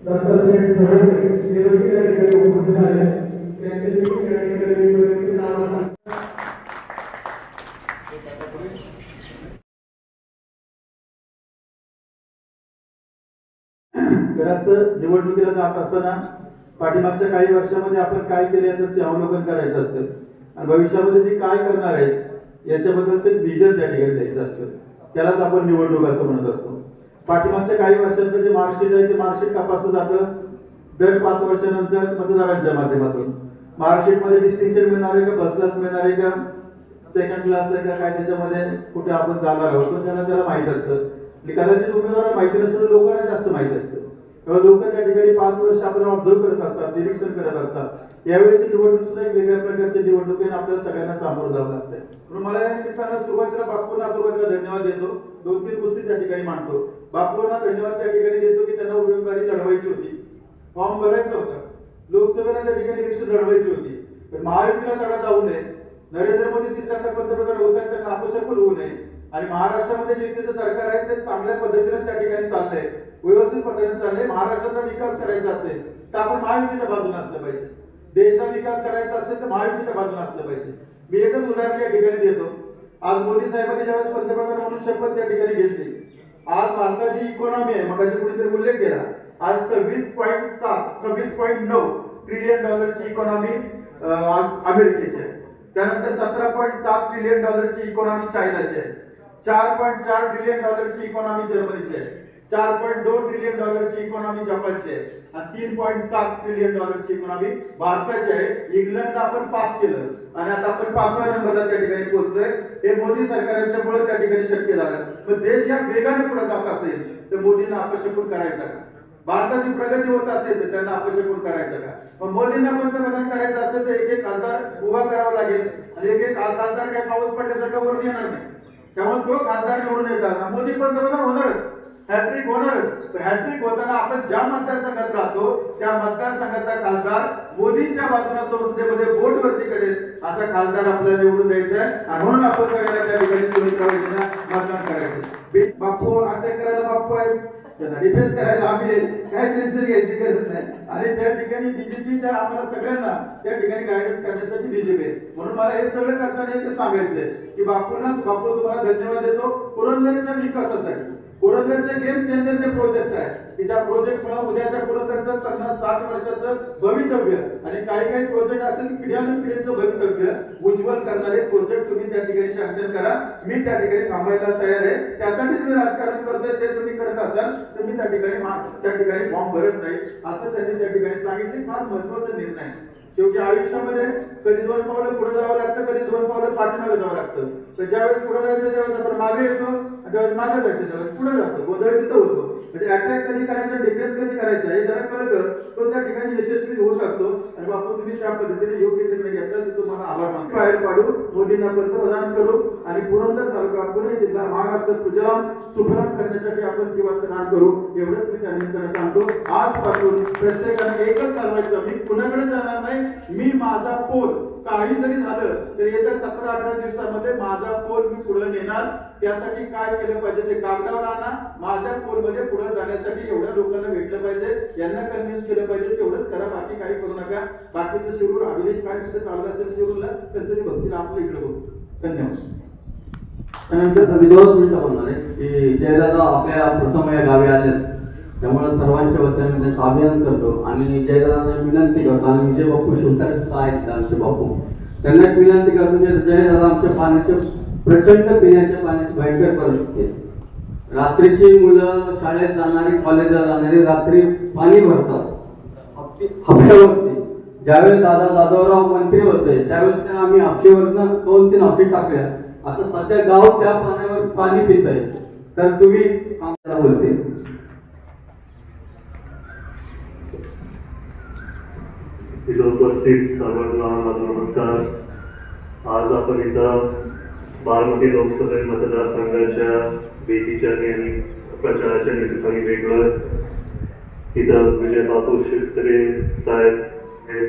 दत्ताश्रेठ धोरणे हे देखील या ठिकाणी उपस्थित आहे त्यांचे देखील या ठिकाणी मी नाव सांगतो. ग्रस्त निवडणुकीला जात असताना पाठीमागच्या काही वर्षामध्ये आपण काय केले याचं अवलोकन करायचं असतं. आणि भविष्यामध्ये मी काय करणार आहे याच्याबद्दलचं एक विजन त्या ठिकाणी द्यायचं असतं. त्यालाच आपण निवडणूक असं म्हणत असतो. पाठीमागच्या काही वर्षांचं जे मार्कशीट आहे ते मार्कशीट तपासलं जातं. दर पाच वर्षानंतर मतदारांच्या माध्यमातून. मार्कशीटमध्ये डिस्टिंक्शन मिळणार आहे का? फर्स्ट क्लास मिळणार आहे का? सेकंड क्लास आहे का? काय त्याच्यामध्ये? कुठे आपण जाणार आहोत? त्याला त्याला माहीत असतं. म्हणजे कदाचित उमेदवारांना माहिती नसतं तर लोकांना जास्त माहिती असतं. तेव्हा लोक त्या ठिकाणी पाच वर्ष आपण ऑब्झर्व करत असतात निरीक्षण करत असतात. यावेळेची निवडणूक सुद्धा एक वेगळ्या प्रकारची निवडणूक आहे आपल्याला सगळ्यांना सामोरं जावं लागतंय. म्हणून मला या निमित्तानं सुरुवातीला बापूंना सुरुवातीला धन्यवाद देतो. दोन तीन गोष्टी त्या ठिकाणी मांडतो. बापूंना धन्यवाद त्या ठिकाणी देतो की त्यांना उमेदवारी लढवायची होती. फॉर्म भरायचा होता. लोकसभेला त्या ठिकाणी इलेक्शन लढवायची होती. पण महायुतीला तडा जाऊ नये. नरेंद्र मोदी तिसऱ्यांदा पंतप्रधान होत आहेत त्यांना अपशकुन होऊ नये. आणि महाराष्ट्रामध्ये जे तिथे सरकार आहे ते चांगल्या पद्धतीने त्या ठिकाणी चाललंय व्यवस्थित पद्धतीने चाललंय. महाराष्ट्राचा विकास करायचा असेल तर आपण महायुतीच्या बाजूने असलं पाहिजे. देशाचा विकास करायचा असेल तर महायुतीच्या बाजूने असलं पाहिजे. मी एकच उदाहरण या ठिकाणी देतो. आज मोदी साहेबांनी ज्यावेळेस पंतप्रधान म्हणून शपथ त्या ठिकाणी घेतली. आज भारताची इकॉनॉमी आहे मग कुणीतरी उल्लेख केला. आज सव्वीस पॉईंट सात सव्वीस पॉईंट नऊ ट्रिलियन डॉलरची इकॉनॉमी आज अमेरिकेची आहे. त्यानंतर सतरा पॉईंट सात ट्रिलियन डॉलरची इकॉनॉमी चायनाची आहे. चार पॉईंट चार ट्रिलियन डॉलरची इकॉनॉमी जर्मनीची आहे चार पॉईंट दोन ट्रिलियन डॉलरची इकॉनॉमी जपानची आहे आणि तीन पॉईंट सात ट्रिलियन डॉलरची इकॉनॉमी भारताची आहे. इंग्लंडला आपण पास केलं. आणि आता आपण पाचव्या नंबरला त्या ठिकाणी पोहोचलोय. हे मोदी सरकारच्यामुळे त्या ठिकाणी शक्य झालं. पण देश या वेगाने पुढे जात असेल तर मोदींना अपशकून करायचा का? भारताची प्रगती होत असेल तर त्यांना अपशकून करायचं का? मग मोदींना पंतप्रधान करायचं असेल तर एक एक खासदार उभा करावा लागेल. आणि एक एक खासदार काय पाऊस पडल्यासारखं वरून येणार नाही. त्यामुळे तो खासदार निवडून येतात. मोदी पंतप्रधान होणारच. हॅट्रिक होणारच. हॅट्रिक होताना आपण ज्या मतदारसंघात राहतो त्या मतदारसंघाचा खासदार मोदींच्या बाजूला संसदेमध्ये बोट वरती करेल असा खासदार आपल्याला निवडून द्यायचा आहे. आणि म्हणून आपण सगळ्यांना त्या ठिकाणी मतदान करायचं. बाप्पू बापू अटॅक करायला बापू आहे त्याचा डिफेन्स करायला आम्ही काय टेन्शन घ्यायची गरज नाही. आणि त्या ठिकाणी बीजेपी त्या आम्हाला सगळ्यांना त्या ठिकाणी गायडन्स करण्यासाठी बीजेपी आहे. म्हणून मला हे सगळं करताना एक सांगायचंय की बापूंना बापू तुम्हाला धन्यवाद देतो. पुरंदरच्या विकासासाठी. पुरंदरचे गेम चेंजर जे प्रोजेक्ट आहे की ज्या प्रोजेक्ट मुळे उद्याच्या पुरंदरचं पन्नास साठ वर्षाचं भवितव्य आणि काही काही प्रोजेक्ट असेल की पिढ्यानुपिढीचं भवितव्य उज्ज्वल करणारे प्रोजेक्ट तुम्ही त्या ठिकाणी सँक्शन करा. मी त्या ठिकाणी थांबायला तयार आहे. त्यासाठीच मी राजकारण करतोय ते तुम्ही करत असाल तर मी त्या ठिकाणी त्या ठिकाणी फॉर्म भरत नाही. असं त्यांनी त्या ठिकाणी सांगितले. फार महत्त्वाचा निर्णय आहे. शेवटी आयुष्यामध्ये कधी दोन पावलं पुढे जावं लागतं कधी दोन पावलं पाठीमागे जावं लागतं. तर ज्यावेळेस पुढे जायचं त्यावेळेस आपण मागे येतो आणि ज्यावेळेस मागे जायचं त्यावेळेस पुढे जातो गोंधळ तिथं होतो. म्हणजे अटॅक कधी करायचा डिफेन्स कधी करायचा हे जरा कळतं तो त्या ठिकाणी यशस्वी होत असतो. आणि बापू तुम्ही त्या पद्धतीने योग्य निर्णय घेतला तुम्हाला आभार मानतो. बाहेर पाडू मोदींना पंतप्रधान करू. आणि पुरंदर तालुका पुणे जिल्हा महाराष्ट्र सुजलाम सुफलाम करण्यासाठी आपण जीवाचं दान करू. एवढंच मी त्या निमित्तानं सांगतो. आजपासून प्रत्येकाने एकच ठरवायचं मी कुणाकडे जाणार नाही मी माझा पोल काही जरी झालं तर येत्या सतरा अठरा दिवसामध्ये माझा पोल मी पुढे नेणार. त्यासाठी काय केलं पाहिजे ते कागदावर आणा. माझ्या पोलमध्ये पुढे जाण्यासाठी एवढ्या लोकांना भेटलं पाहिजे यांना कन्व्हिन्स केलं पाहिजे तेवढंच करा बाकी काही करू नका. बाकीचं शिरूर अभिलेख काय तिथे चाललं असेल शिरूरला त्यांचं भक्तीला आपल्या इकडे बघू धन्यवाद. त्यानंतर मी दोनच मिनिटं आहे की जयदादा आपल्या प्रथम या गावी आले त्यामुळे सर्वांच्या वतीने त्यांचं अभिनंदन करतो. आणि जयदादांना विनंती करतो. आणि विजय बापू शिवतारे आहेत आमचे बापू. त्यांना एक विनंती करतो की जयदादा आमच्या पाण्याचे प्रचंड पिण्याच्या पाण्याची भयंकर परिस्थिती आहे. रात्रीची मुलं शाळेत जाणारी कॉलेजला जाणारी रात्री पाणी भरतात. हप्ती- हापशावरती ज्यावेळेस दादा जाधवराव मंत्री होते त्यावेळेस त्या आम्ही हापशीवरनं दोन तीन हापशी टाकल्या आता सध्या गाव त्या पाण्यावर पाणी पित आहे तर तुम्ही आम्हाला बोलते. उपस्थित सर्वांना माझा नमस्कार. आज आपण इथं बारामती लोकसभा मतदारसंघाच्या भेटीच्या आणि प्रचाराच्या निमित्ताने वेगळं इथं विजय बापू शिवतरे साहेब हे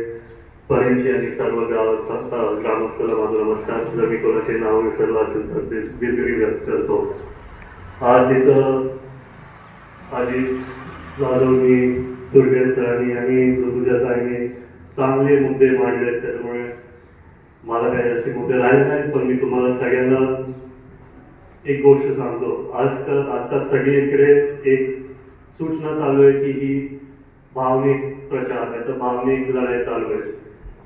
परेंची आणि सर्व गावाचा अ, ग्रामस्थाला माझा नमस्कार. जर मी कोणाचे नाव विसरलं असेल तर दिलगिरी व्यक्त करतो. आज इथं आधी जाधवनी दुर्गे सरांनी आणि ऋतुजाताईंनी चांगले मुद्दे मांडले त्याच्यामुळे मला काही जास्त मुद्दे राहिले नाहीत पण मी तुम्हाला सगळ्यांना एक गोष्ट सांगतो. आज आता सगळीकडे एक सूचना चालू आहे की ही भावनिक प्रचार आहे तर भावनिक लढाई चालू आहे.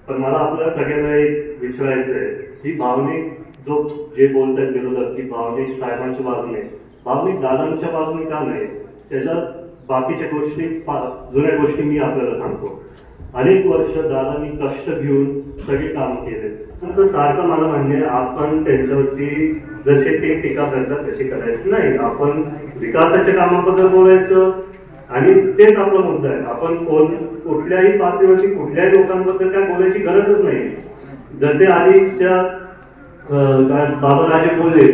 पण मला आपल्या सगळ्यांना एक विचारायचं आहे की भावनिक जो जे बोलतात विरोधक की भावनिक साहेबांच्या बाजूने भावनिक दादांच्या बाजूने का नाही त्याच्यात बाकीच्या गोष्टी जुन्या गोष्टी मी आपल्याला सांगतो. अनेक वर्ष दादांनी कष्ट घेऊन सगळे काम केले. तसं सारखं मला म्हणणे आपण त्यांच्यावरती जसे ते टीका करतात तसे करायचं नाही. आपण विकासाच्या कामाबद्दल बोलायचं आणि तेच आपला मुद्दा आहे. आपण कोण कुठल्याही पातळीवरती कुठल्याही लोकांबद्दल काय बोलायची गरजच नाही. जसे आधीच्या बाबा राजे बोलले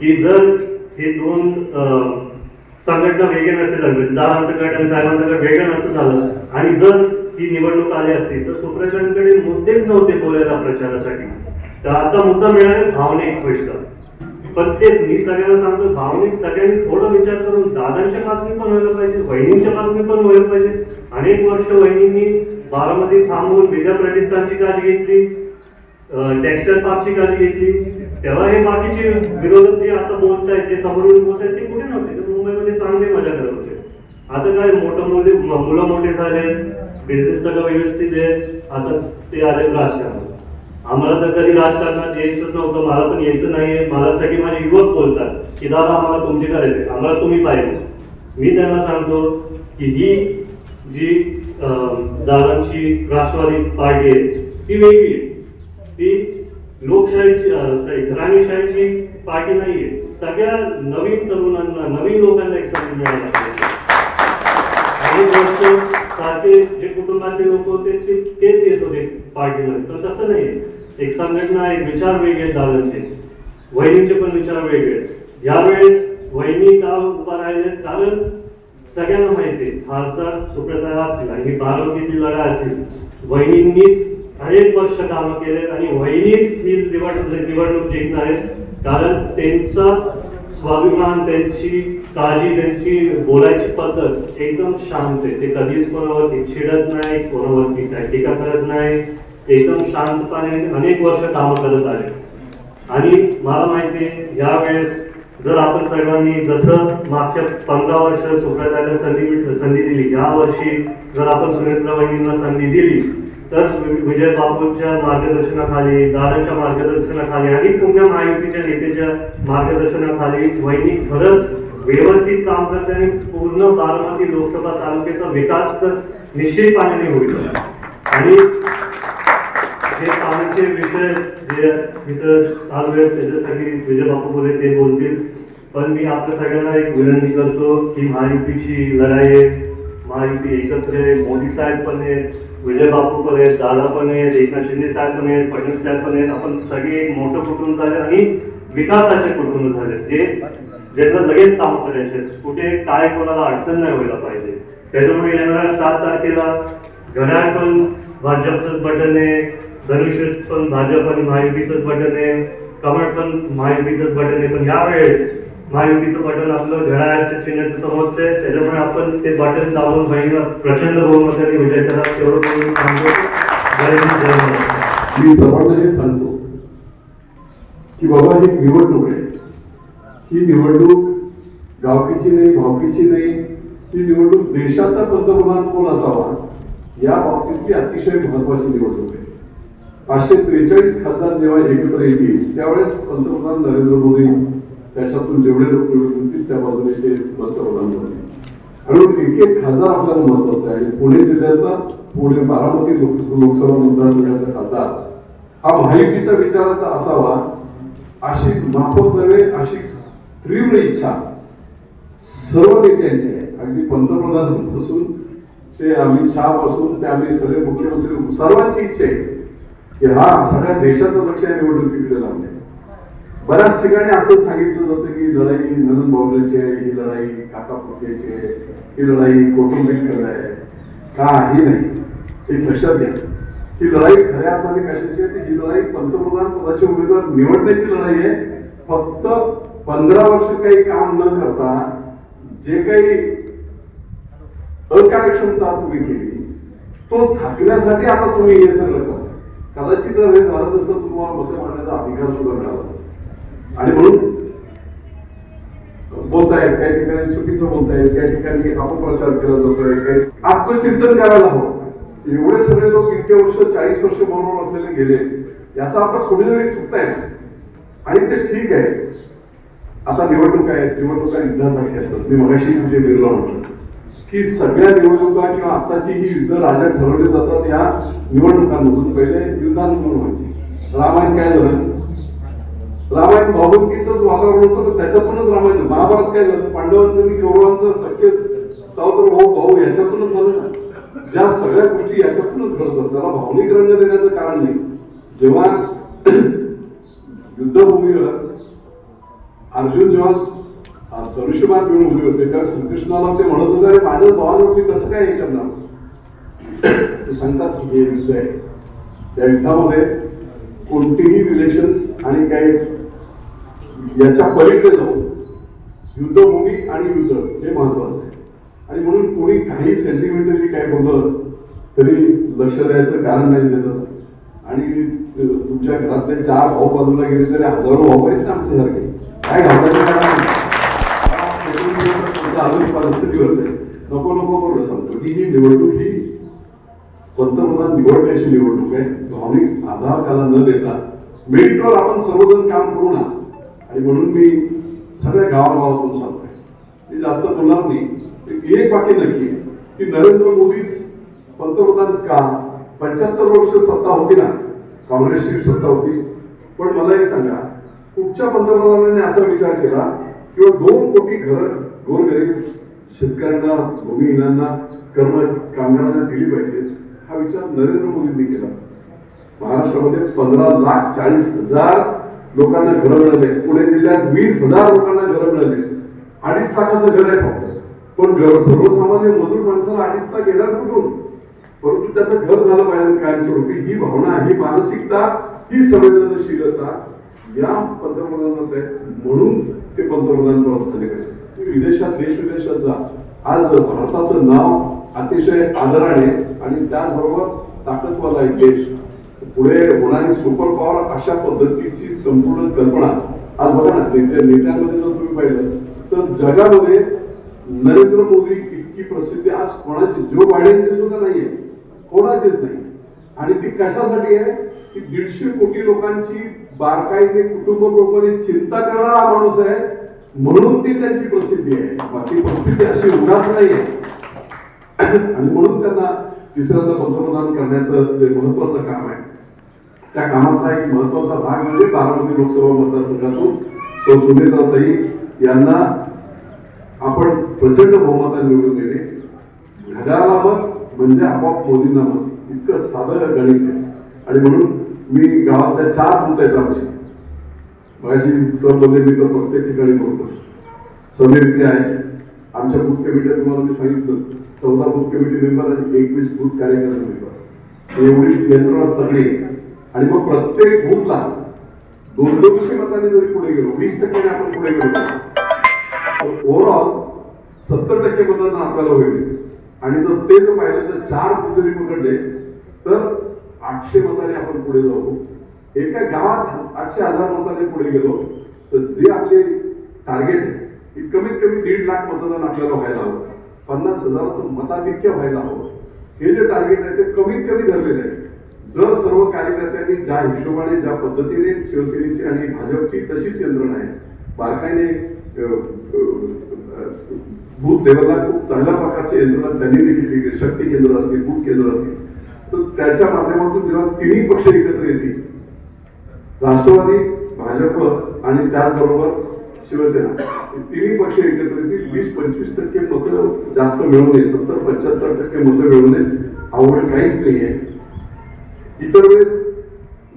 की जर हे दोन संघटना वेगळे नसते झाले दादांचं गट आणि साहेबांचं गट वेगळं नसतं झालं आणि जर ही निवडणूक आली असती तर सुप्रियाकडे मुद्देच नव्हते बोलायला प्रचारासाठी. तर आता मुद्दा मिळाला भावनिक पैसा पण तेच मी सगळ्यांना सांगतो भावनिक सगळ्यांनी थोडा विचार करून दादांच्या बाजूने पण व्हायला पाहिजे वहिनींच्या बाजूने पण व्हायला पाहिजे. अनेक वर्ष वहिनींनी बारामती थांबून विद्या प्रतिष्ठानची काळजी घेतली टेक्स्टाईल पार्कची काळजी घेतली. तेव्हा हे बाकीचे विरोधक जे आता बोलतायत जे समोरून बोलतायत ते कुठे नव्हते? ते मुंबईमध्ये चांगले मजा करत होते. आता काय मोठं मुले मुलं मोठे झाले बिझनेस सगळं व्यवस्थित आहे. आता ते आले राजकारण आम्हाला तर कधी राजकारणात यायचंच नव्हतं मला पण यायचं नाहीये. मला सगळे माझे युवक बोलतात की दादा आम्हाला तुमचे करायचे आम्हाला तुम्ही पाहिजे. मी त्यांना सांगतो की ही जी अं, दादांची राष्ट्रवादी पार्टी आहे ती वेगळी आहे. ती लोकशाहीची सॉरी घराणेशाहीची पार्टी नाहीये. सगळ्या नवीन तरुणांना नवीन लोकांना एक संधी मिळायला पाहिजे सारखे जे कुटुंबातले लोक होते ते तेच येत होते पार्टीमध्ये. तर तसं नाही एक संघटना एक विचार वेगळे आहेत दादांचे. वहिनीचे पण विचार वेगळे यावेळेस वहिनी का उभा राहिले कारण सगळ्यांना माहिती खासदार सुप्रता असतील आणि ही बारामतीतली लढाई असेल. वहिनींनीच अनेक वर्ष कामं केलेत आणि वहिनीच ही निवड निवडणूक जिंकणार आहेत. कारण त्यांचा स्वाभिमान त्यांची काळजी त्यांची बोलायची पद्धत एकदम शांत आहे. ते कधीच कोणावरती चिडत नाही कोणावरती काय टीका करत नाही. एकदम शांतपणे अनेक वर्ष कामं करत आले. आणि मला माहिती आहे यावेळेस जर आपण सर्वांनी जसं मागच्या पंधरा वर्ष सुप्रताला संधी संधी दिली या वर्षी जर आपण सुनेत्रा वहिनींना संधी दिली तर विजय बापूंच्या मार्गदर्शनाखाली दादाच्या मार्गदर्शनाखाली आणि पुण्या महायुतीच्या नेत्याच्या मार्गदर्शनाखाली वहिनी खरंच व्यवस्थित काम करते आणि पूर्ण बारामती लोकसभा तालुक्याचा विकास तर निश्चितपणे होईल. आणि जे विषय जे इथं चालू आहेत त्याच्यासाठी विजय बापू बोले ते बोलतील. पण मी आपल्या सगळ्यांना एक विनंती करतो की महायुतीची लढाई आहे महायुती एकत्र आहे. मोदी साहेब पण आहेत विजय बापू पण आहेत दादा पण आहेत एकनाथ शिंदे साहेब पण आहेत फडणवीस साहेब पण आहेत. आपण सगळे एक मोठं कुटुंब झाले आणि विकासाचे कुटुंब झाले. जे ज्याचं लगेच काम करायचे कुठे काय कोणाला अडचण नाही व्हायला पाहिजे. त्याच्यामुळे येणाऱ्या सात तारखेला घड्याळ पण भाजपचंच बटन आहे. धनुष्य पण भाजप आणि महायुतीचंच बटन आहे कमळ पण महायुतीचंच बटन आहे. पण यावेळेस महायुतीचं बटन आपलं घड्याळाच्या चिन्हाचं समोरच आहे. त्याच्यामुळे आपण ते बटन लावून बहिणीला प्रचंड बहुमताने विजय करा तेवढं सांगतो मी सर्वांना हे सांगतो की बाबा ही एक निवडणूक आहे. ही निवडणूक गावकीची नाही भावकीची नाही. ही निवडणूक देशाचा पंतप्रधान कोण असावा या बाबतीतली अतिशय महत्वाची निवडणूक आहे. पाचशे त्रेचाळीस खासदार जेव्हा एकत्र येतील त्यावेळेस पंतप्रधान नरेंद्र मोदी त्याच्यातून जेवढे लोक निवडून येतील त्या बाजूने ते पंतप्रधान बनतील आणि एक एक खासदार आपल्याला महत्त्वाचा आहे. पुणे जिल्ह्यातला पुणे बारामती लोक लोकसभा मतदारसंघाचा खासदार. हा महायुतीचा विचाराचा असावा अशी माफक नव्हे अशी तीव्र इच्छा सर्व नेत्यांची आहे. अगदी पंतप्रधानांपासून ते अमित शहा पासून ते आम्ही सगळे मुख्यमंत्री सर्वांची इच्छा आहे. की हा सगळ्या देशाचं लक्ष या निवडणुकीकडे लागले बऱ्याच ठिकाणी असं सांगितलं जातं की लढाई नंदन बावल्याची आहे ही लढाई काका पुरकेची आहे ही लढाई कौटुंबिक आहे. काही नाही. एक लक्षात घ्या. ही लढाई खऱ्या अर्थाने कशाची आहे? ही लढाई पंतप्रधान पदाचे उमेदवार निवडण्याची लढाई आहे. फक्त पंधरा वर्ष काही काम न करता जे काही अकार्यक्षमता तुम्ही केली तो झाकण्यासाठी आता तुम्ही हे सगळं करता. कदाचित जर हे झालं तुम्हाला मत मांडण्याचा अधिकार सुद्धा मिळाला आणि म्हणून बोलतायत काही ठिकाणी चुकीचं बोलतायत काही ठिकाणी अपप्रचार केला जातोय काही आत्मचिंतन करायला हवं. एवढे सगळे लोक इतके वर्ष चाळीस वर्ष बरोबर असलेले गेले याचा आता कुठेतरी चुकताय. आणि ते ठीक आहे. आता निवडणूक आहे निवडणुका युद्धासाठी असतात. मी मगाशी कुठे बिरला म्हटलं. की सगळ्या निवडणुका किंवा आताची ही युद्ध राजा ठरवले जातात या निवडणुकांमधून पहिले युद्धांमधून व्हायची. रामायण काय झालं? रामायण भावुकीच वातावरण होतं तर त्याच्यातूनच रामायण महाभारत काय झालं? पांडवांचं आणि कौरवांचं सख्य सावत्र हो, भाऊ भाऊ याच्यातूनच झालं ना. ज्या सगळ्या गोष्टी याच्यातूनच घडत असतात त्याला भावनिक रंग देण्याचं कारण नाही. जेव्हा युद्धभूमीवर अर्जुन जेव्हा धनुष्यबाण घेऊन उभे होते. तेव्हा श्रीकृष्णाला ते म्हणत होते अरे माझ्या भावाला मी कसं काय हे करणार? ते सांगतात की हे युद्ध आहे. त्या युद्धामध्ये कोणतेही रिलेशन्स आणि काही याच्या पलीकडे जाऊन युद्धभूमी आणि युद्ध हे महत्वाचं आहे. आणि म्हणून कोणी काही सेंटिमेंटली काय बोललं तरी लक्ष द्यायचं कारण नाही झालं आणि तुमच्या घरातले चार भाऊ बाजूला गेले तरी हजारो भाऊ आहेत ना आमच्यासारखे काय घाबरायचं कारण दिवस आहे नको नको करू सांगतो की ही निवडणूक ही पंतप्रधान निवडण्याची निवडणूक आहे. भावनिक आधार त्याला न देता मेरिटवर आपण सर्वजण काम करू ना. आणि म्हणून मी सगळ्या गावागावातून सांगतोय. मी जास्त बोलणार नाही. एक- बाकी वाक्य नक्की की नरेंद्र मोदीच पंतप्रधान का? पंच्याहत्तर वर्ष सत्ता होती ना. काँग्रेसची सत्ता होती. पण मला एक सांगा. कुठच्या पंतप्रधानाने असा विचार केला? किंवा दोन कोटी घर गोरगरीब शेतकऱ्यांना भूमिहीनांना कर्म कामगारांना दिली पाहिजे. हा विचार नरेंद्र मोदींनी केला. महाराष्ट्रामध्ये पंधरा लाख चाळीस हजार लोकांना घरं मिळाले पुणे जिल्ह्यात वीस हजार लोकांना घरं मिळाले अडीच लाखाचं घर आहे फक्त. पण घर सर्वसामान्य मजूर माणसाला अडीच लाख येणार कुठून? परंतु त्याचं घर झालं पाहिजे कायमस्वरूपी. ही भावना ही मानसिकता ही संवेदनशीलता या पंतप्रधानात आहे म्हणून ते पंतप्रधान प्रवास झाले पाहिजे तुम्ही विदेशात देश विदेशात जा. आज भारताचं नाव अतिशय आदराने आणि त्याचबरोबर ताकदवाला एक देश. पुढे होणारी सुपर पॉवर अशा पद्धतीची संपूर्ण कल्पना आज बघा ना नेत्यांमध्ये जर तुम्ही पाहिलं तर जगामध्ये नरेंद्र मोदी इतकी प्रसिद्धी आज कोणाची? जो बायडेनची सुद्धा नाहीये. कोणाचीच नाही. आणि ती कशासाठी आहे? की दीडशे कोटी लोकांची बारकाईने कुटुंब प्रमुखाने चिंता करणारा माणूस आहे. म्हणून ती त्यांची प्रसिद्धी आहे. बाकी प्रसिद्धी अशी उगाच नाहीये. आणि म्हणून त्यांना तिसऱ्यांदा पंतप्रधान करण्याचं जे महत्वाचं काम आहे त्या कामातला एक महत्त्वाचा भाग म्हणजे बारामती लोकसभा मतदारसंघातून सौ सुनेत्राताई यांना आपण प्रचंड बहुमताने निवडून देणे. घड्याळाला मत म्हणजे आपोआप मोदींना मत. इतकं साधं गणित आहे. आणि म्हणून मी गावातल्या चार बूथ आहेत आमचे. माझी सर बोलले मी तर प्रत्येक ठिकाणी बोलतो समीर इथे आहे. आमच्या बूथ कमिटीत तुम्हाला मी सांगितलं. चौदा बूथ कमिटी मेंबर आणि एकवीस बूथ कार्यकारी मेंबर एवढी यंत्रणा तगडी आणि मग प्रत्येक बूथला दोन दोनशे मतांनी जरी पुढे गेलो वीस टक्क्याने आपण पुढे गेलो. ओव्हरऑल सत्तर टक्के मतदान आपल्याला होईल. आणि जर तेच पाहिलं तर चार बूथ जरी पकडले तर आठशे मताने आपण पुढे जाऊ. एका गावात आठशे हजार मतांनी पुढे गेलो तर जे आपले टार्गेट आहे की कमीत कमी दीड लाख मतदान आपल्याला व्हायला हवं. पन्नास हजाराचं मताधिक्य व्हायला हवं. हे जे टार्गेट आहे ते कमीत कमी धरलेलं आहे. जर सर्व कार्यकर्त्यांनी ज्या हिशोबाने ज्या पद्धतीने शिवसेनेची आणि भाजपची तशीच यंत्रणा आहे बारकाईने बूथ लेवलला खूप चांगल्या प्रकारची यंत्रणा त्यांनी देखील शक्ती केंद्र असतील बूथ केंद्र असतील. तर त्याच्या माध्यमातून जेव्हा तिन्ही पक्ष एकत्र येतील राष्ट्रवादी भाजप आणि त्याचबरोबर शिवसेना. तिन्ही पक्ष एकत्र येतील वीस पंचवीस टक्के मतं जास्त मिळवणे सत्तर पंच्याहत्तर टक्के मतं नये आवड काहीच नाही आहे. इतर वेळेस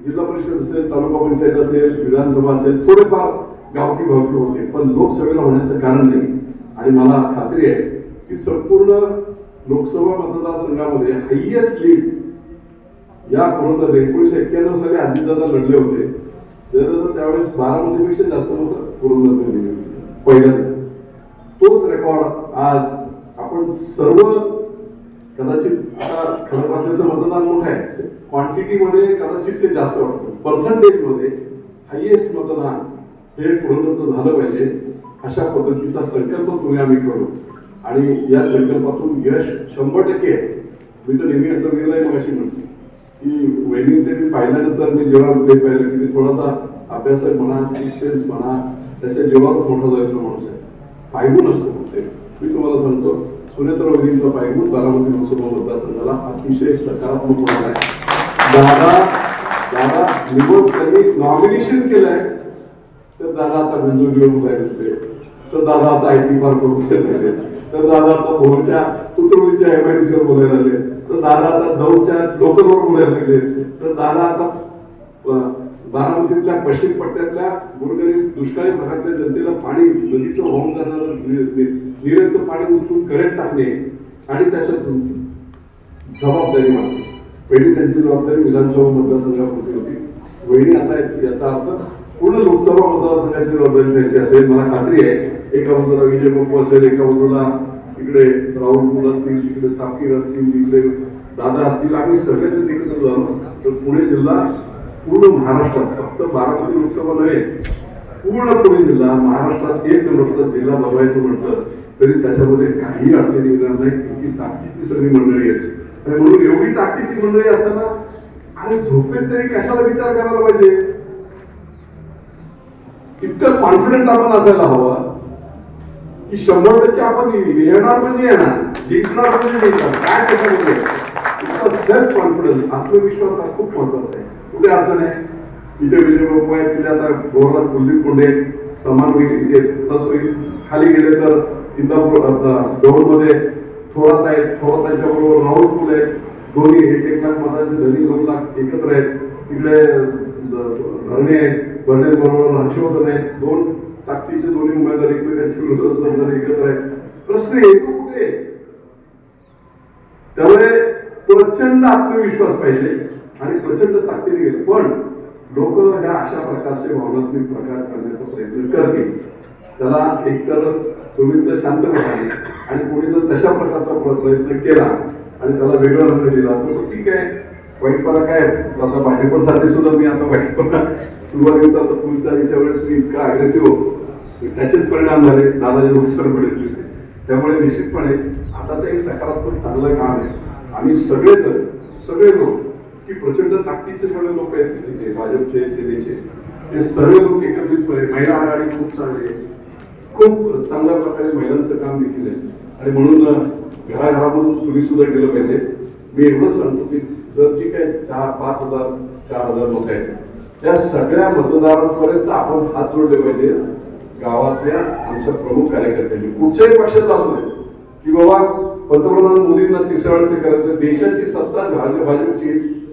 जिल्हा परिषद असेल तालुका पंचायत असेल विधानसभा असेल थोडेफार गावकी भावकी होते पण लोकसभेला होण्याचं कारण नाही. आणि मला खात्री आहे की संपूर्ण लोकसभा मतदारसंघामध्ये हायेस्ट लीड या पुरंदर एकोणीशे एक्क्याण्णव साली अजितदादा लढले होते. जयदादा त्यावेळेस बारामतीपेक्षा जास्त होतं. पुरंदर पहिल्यांदा. तोच रेकॉर्ड आज आपण सर्व कदाचित आता खडक असल्याचं मतदान मोठं आहे. क्वांटिटीमध्ये कदाचित ते जास्त वाटतं. पर्सेंटेजमध्ये हायएस्ट मतदान हे पुरंदरचं झालं पाहिजे अशा पद्धतीचा संकल्प तुम्ही आम्ही करू. आणि या संकल्पातून यश शंभर टक्के आहे. मी तर नेहमी आता गेलाय मग अशी म्हणते. की वहिनी ते मी पाहिल्यानंतर मी जेव्हा ते पाहिलं की मी थोडासा अभ्यासक म्हणा सिक्स सेन्स म्हणा त्याच्या जेव्हाच मोठा जायचा माणूस आहे पायगून असतो प्रत्येक. मी तुम्हाला सांगतो सुनेत्र वहिनीचा पायगून बारामती लोकसभा मतदारसंघाला अतिशय सकारात्मक होणार आहे. दादा दादा निवड त्यांनी नॉमिनेशन केलंय. तर दादा आता मंजूर घेऊन आहे तर दादा आता आय टी पार्क करून तर दादा आता भोरच्या उतरवलीच्या एमआयडीसीवर बोलायला आले तर दादा आता दौडच्या लोकलवर उड्या लागले तर दादा आता बारामतीतल्या पश्चिम पट्ट्यातल्या गुरुगरी दुष्काळी भागातल्या जनतेला पाणी नदीचं वाहून जाणारं निरेचं पाणी उचलून करंट टाकणे आणि त्याच्यातून जबाबदारी मागणे. पहिली त्यांची जबाबदारी विधानसभा मतदारसंघामध्ये होती. वहिनी आता याचा अर्थ पूर्ण लोकसभा मतदारसंघाची जबाबदारी त्यांची असेल. मला खात्री आहे एका बाजूला विजय बापू असेल एका बाजूला इकडे राहुल मुल असतील तिकडे तापकीर असतील तिकडे दादा असतील आम्ही सगळेजण एकत्र झालो तर पुणे जिल्हा पूर्ण महाराष्ट्रात फक्त बारामती लोकसभा नव्हे पूर्ण पुणे जिल्हा महाराष्ट्रात एक नंबरचा जिल्हा बनवायचं म्हटलं तरी त्याच्यामध्ये काही अडचणी येणार नाही. इतकी ताकदीची सगळी मंडळी आहेत. आणि म्हणून एवढी ताकदीची मंडळी असताना अरे झोपेत तरी कशाला विचार करायला पाहिजे? इतकं कॉन्फिडंट आपण असायला हवा. की शंभर टक्के आपण येणार म्हणजे येणार जिंकणार म्हणजे जिंकणार. काय त्याच्यामध्ये म्हणजे? तुमचा सेल्फ कॉन्फिडन्स आत्मविश्वास हा खूप महत्त्वाचा आहे. कुठे अडचण आहे? इथे विजय बाबू आहे तिथे आता गोरला कुलदीप कोंडे समान होईल इथे प्लस होईल. खाली गेले तर इंदापूर दौडमध्ये थोरात आहेत थोरात त्यांच्याबरोबर राहुल फुल आहेत. दोन्ही एक एक लाख मतांचे धनी दोन लाख एकत्र आहेत. तिकडे धरणे आहेत भरणे बरोबर हर्षवर्धन आहेत. दोन ताकदीचे दोन्ही उमेदवार एकमेकांचे विरोधात लढणारे एकत्र आहेत. प्रश्न येतो कुठे त्यामुळे प्रचंड आत्मविश्वास पाहिजे आणि प्रचंड ताकदीने गेले. पण लोक ह्या अशा प्रकारचे भावनात्मक प्रकार करण्याचा प्रयत्न करतील. त्याला एकतर तुम्ही तर शांत शांतपणाने आणि कोणी जर तशा प्रकारचा प्रयत्न केला आणि त्याला वेगळा रंग दिला तर तो ठीक आहे. वाईटपणा काय? आता भाजपसाठी सुद्धा मी आता वाईटपणा सुरुवातीचा तर पुढच्या याच्या वेळेस मी इतका अग्रेसिव्ह होतो. त्याचेच परिणाम झाले. दादाजी वसर पडले त्यामुळे निश्चितपणे आता ते एक सकारात्मक चांगलं काम आहे. आम्ही सगळेच सगळे लोक की प्रचंड ताकदीचे सगळे लोक आहेत तिथे भाजपचे सेनेचे. हे सगळे लोक एकत्रितपणे महिला आघाडी खूप चांगली आहे. खूप चांगल्या प्रकारे महिलांचं काम देखील आहे. आणि म्हणून घराघरामधून तुम्ही सुद्धा केलं पाहिजे. मी एवढंच सांगतो की जर जी काही चार पाच हजार चार हजार लोक आहेत त्या सगळ्या मतदारांपर्यंत आपण हात जोडले पाहिजे. गावातल्या आमच्या प्रमुख कार्यकर्त्यांनी कुठच्याही पक्षाचा असू दे. की बाबा पंतप्रधान मोदींना तिसऱ्या करायचं देशाची सत्ता भाजपची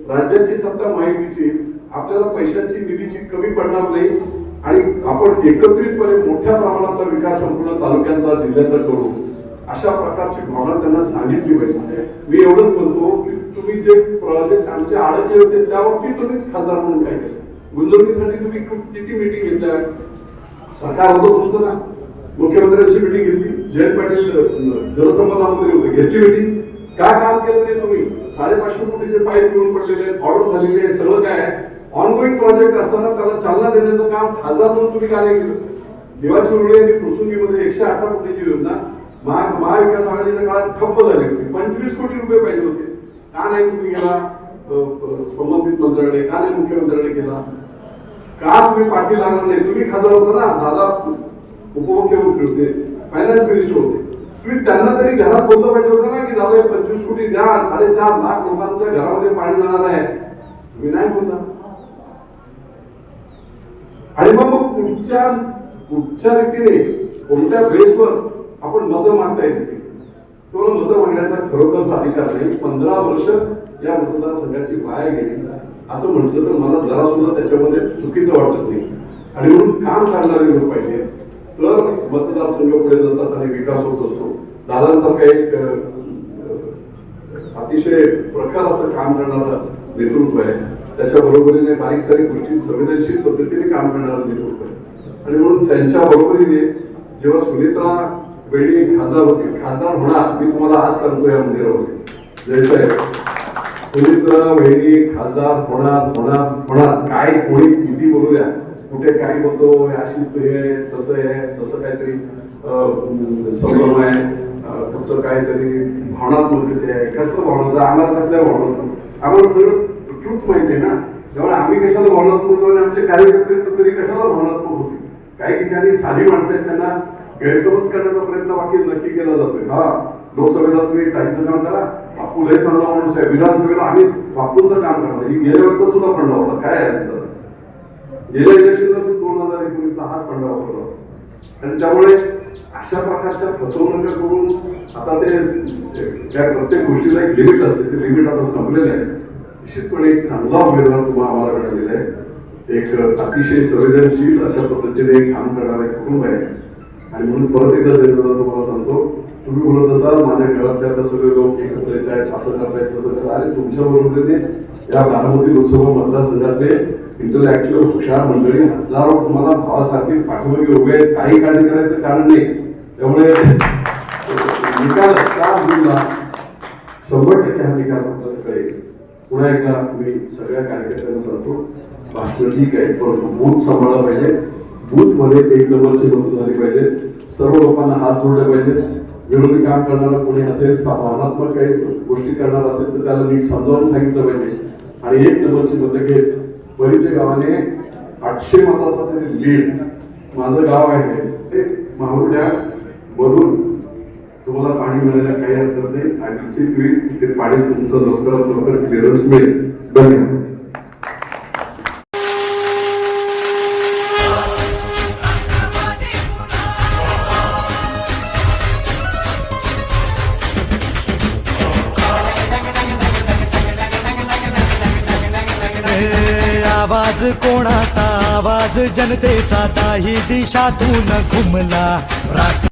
राज्याची सत्ता माहितीची आपल्याला पैशांची निधीची कमी पडणार नाही. आणि आपण एकत्रितपणे मोठ्या प्रमाणात विकास संपूर्ण तालुक्यांचा जिल्ह्याचा करू. अशा प्रकारची भावना त्यांना सांगितली पाहिजे. मी एवढंच म्हणतो की तुम्ही जे प्रोजेक्ट आमचे अडकले होते त्या बाबतीत तुम्ही खासदार म्हणून काय केलं? गुंतवणुकीसाठी तुम्ही खूप किती मिटिंग घेतल्या? सरकार होतं तुमचं ना मुख्यमंत्र्यांची मिटिंग घेतली जयंत पाटील जलसंपदामंत्री होते. घेतली मिटिंग काय काम केलं नाही तुम्ही? साडेपाचशे कोटीचे पाईप घेऊन पडलेले आहेत ऑर्डर झालेले आहे सगळं काय आहे? ऑनगोईंग प्रोजेक्ट असताना त्याला चालना देण्याचं काम खासदार म्हणून तुम्ही काय नाही केलं? देवाची रुळे आणि फुरसुंगीमध्ये एकशे अठरा कोटीची योजना. महा महाविकास आघाडीच्या काळात ठप्प झाली होती. पंचवीस कोटी रुपये पाहिजे होते. का नाही तुम्ही गेला संबंधित मंत्र्याकडे का नाही मुख्यमंत्र्याकडे केला? का तुम्ही पाठी लागणार नाही तुम्ही खासदार होता ना दादा उपमुख्यमंत्री होते फायनान्स मिनिस्टर होते. तुम्ही त्यांना तरी घरात बोललं पाहिजे होतं ना की दादा पंचवीस कोटी द्या साडेचार लाख लोकांच्या घरामध्ये पाणी जाणार आहे. तुम्ही नाही बोलला. आणि मग मग कुठच्या कुठच्या रीतीने कोणत्या बेसवर आपण मतं मागता येते तुम्हाला मतं मागण्याचा खरोखरचा अधिकार नाही. पंधरा वर्ष या मतदारसंघाची वाया गेली असं म्हटलं तर मला जरा सुद्धा त्याच्यामध्ये चुकीचं वाटत नाही. आणि म्हणून काम करणारे लोक पाहिजे. तर मतदारसंघ पुढे जातात आणि विकास होत असतो. दादांसारखा एक अतिशय प्रखर असं काम करणारं नेतृत्व आहे. त्याच्या बरोबरीने बारीक सारीक गोष्टी संवेदनशील पद्धतीने काम करणारं नेतृत्व आहे. आणि म्हणून त्यांच्या बरोबरीने जेव्हा सुनीत्रा वेळी खासदार होते खासदार होणार मी तुम्हाला आज सांगतो या मंदिरामध्ये. जयसाहेब सुमित्रा वहिनी खासदार होणार होणार होणार. काय कोणी किती बोलू द्या कुठे काय बोलतो? अशी हे तसं आहे तसं काहीतरी संभ्रम आहे. पुढचं काहीतरी भावनात्मक आहे. कसलं भावना? आम्हाला कसल्या भावना आम्हाला सगळं ट्रूथ माहिती आहे ना? त्यामुळे आम्ही कशाला भावनात्मक होतो आणि आमचे कार्यकर्ते तर तरी कशाला भावनात्मक होते काही ठिकाणी साधी माणसं आहेत त्यांना गैरसमज करण्याचा प्रयत्न बाकी नक्की केला जातोय. हा लोकसभेला तुम्ही ताईचं काम करा. बापू लय चांगला माणूस आहे विधानसभेला आम्ही बापूंचं काम करणार. ही गेल्या वेळचा सुद्धा फंडा होता. काय आहे गेल्या इलेक्शनचा सुद्धा दोन हजार एकोणीसला हाच फंडा वापरला होता. आणि त्यामुळे अशा प्रकारच्या फसवणुका करून आता ते त्या प्रत्येक गोष्टीला एक लिमिट असते. ते लिमिट आता संपलेलं आहे निश्चितपणे एक चांगला उमेदवार तुम्हाला आम्हाला मिळालेला आहे. एक अतिशय संवेदनशील अशा पद्धतीने काम करणारे कुटुंब आहे. आणि म्हणून परत एकदा जयदादा तुम्हाला सांगतो तुम्ही बोलत असाल माझ्या घरातले आता सगळे लोक एकत्र येत आहेत असं करतायत तसं करत आणि तुमच्या बरोबरीने या बारामती लोकसभा मतदारसंघातले इंटरॅक्च्युअल हुशार मंडळी हजारो तुम्हाला भावासारखी पाठीमागे उभे आहेत. काही काळजी करायचं कारण नाही. त्यामुळे निकाल का शंभर टक्के हा निकाल आपल्याला कळेल. पुन्हा एकदा मी सगळ्या कार्यकर्त्यांना सांगतो भाषण ठीक आहे परंतु बोध सांभाळला पाहिजे. बूथमध्ये एक नंबरची मदत झाली पाहिजे. सर्व लोकांना हात जोडले पाहिजेत विरोधी काम करणारा कोणी असेल भावनात्मक काही गोष्टी करणार असेल तर त्याला नीट समजावून सांगितलं पाहिजे. आणि एक नंबरची मतं घेत बरीच्या गावाने आठशे मताचा तरी लीड माझं गाव आहे. ते माहुरड्या मधून तुम्हाला पाणी मिळायला काही हरकत नाही. आय विल सी ते पाणी तुमचं लवकरात लवकर क्लिअरन्स मिळेल. धन्यवाद. कोणाचा आवाज? जनतेचा ताही दिशातून घुमला.